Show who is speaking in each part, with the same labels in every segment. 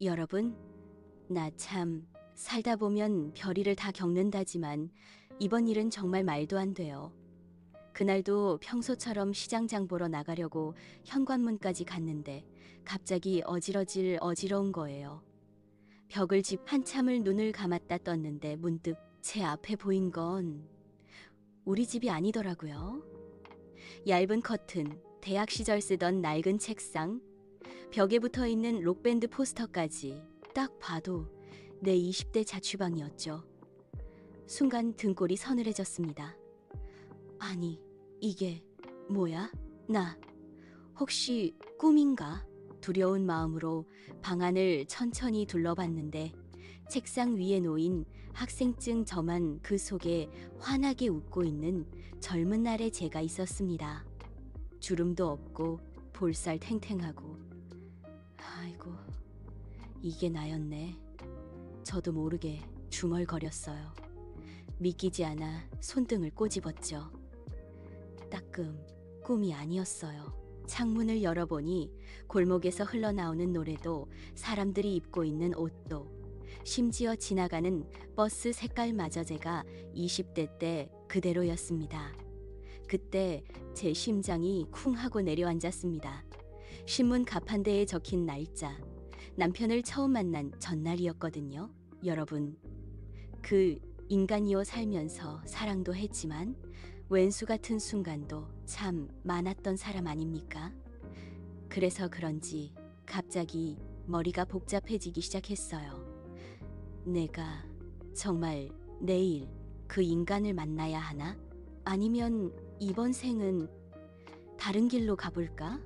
Speaker 1: 여러분, 나 참 살다 보면 별일을 다 겪는다지만 이번 일은 정말 말도 안 돼요. 그날도 평소처럼 시장 장 보러 나가려고 현관문까지 갔는데 갑자기 어지러질 어지러운 거예요. 벽을 집 한참을 눈을 감았다 떴는데 문득 제 앞에 보인 건 우리 집이 아니더라고요. 얇은 커튼, 대학 시절 쓰던 낡은 책상, 벽에 붙어 있는 록밴드 포스터까지 딱 봐도 내 20대 자취방이었죠. 순간 등골이 서늘해졌습니다. 아니, 이게 뭐야? 나 혹시 꿈인가? 두려운 마음으로 방 안을 천천히 둘러봤는데 책상 위에 놓인 학생증 저만 그 속에 환하게 웃고 있는 젊은 날의 제가 있었습니다. 주름도 없고 볼살 탱탱하고 아이고 이게 나였네. 저도 모르게 중얼거렸어요. 믿기지 않아 손등을 꼬집었죠. 따끔 꿈이 아니었어요. 창문을 열어보니 골목에서 흘러나오는 노래도 사람들이 입고 있는 옷도 심지어 지나가는 버스 색깔마저 제가 20대 때 그대로였습니다. 그때 제 심장이 쿵 하고 내려앉았습니다. 신문 가판대에 적힌 날짜. 남편을 처음 만난 전날이었거든요. 여러분, 그 인간이요 살면서 사랑도 했지만 왼수 같은 순간도 참 많았던 사람 아닙니까? 그래서 그런지 갑자기 머리가 복잡해지기 시작했어요. 내가 정말 내일 그 인간을 만나야 하나? 아니면 이번 생은 다른 길로 가볼까?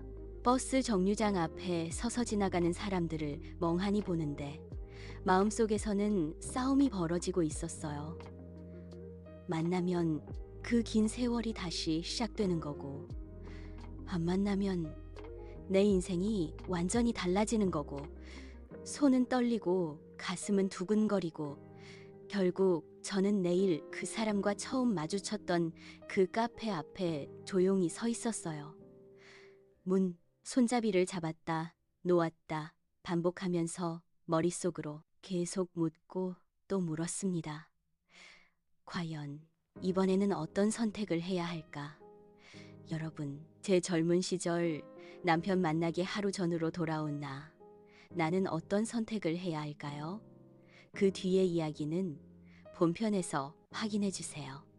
Speaker 1: 버스 정류장 앞에 서서 지나가는 사람들을 멍하니 보는데 마음속에서는 싸움이 벌어지고 있었어요. 만나면 그 긴 세월이 다시 시작되는 거고, 안 만나면 내 인생이 완전히 달라지는 거고, 손은 떨리고 가슴은 두근거리고, 결국 저는 내일 그 사람과 처음 마주쳤던 그 카페 앞에 조용히 서 있었어요. 문, 손잡이를 잡았다, 놓았다, 반복하면서 머릿속으로 계속 묻고 또 물었습니다. 과연 이번에는 어떤 선택을 해야 할까? 여러분, 제 젊은 시절 남편 만나기 하루 전으로 돌아온 나. 나는 어떤 선택을 해야 할까요? 그 뒤의 이야기는 본편에서 확인해 주세요.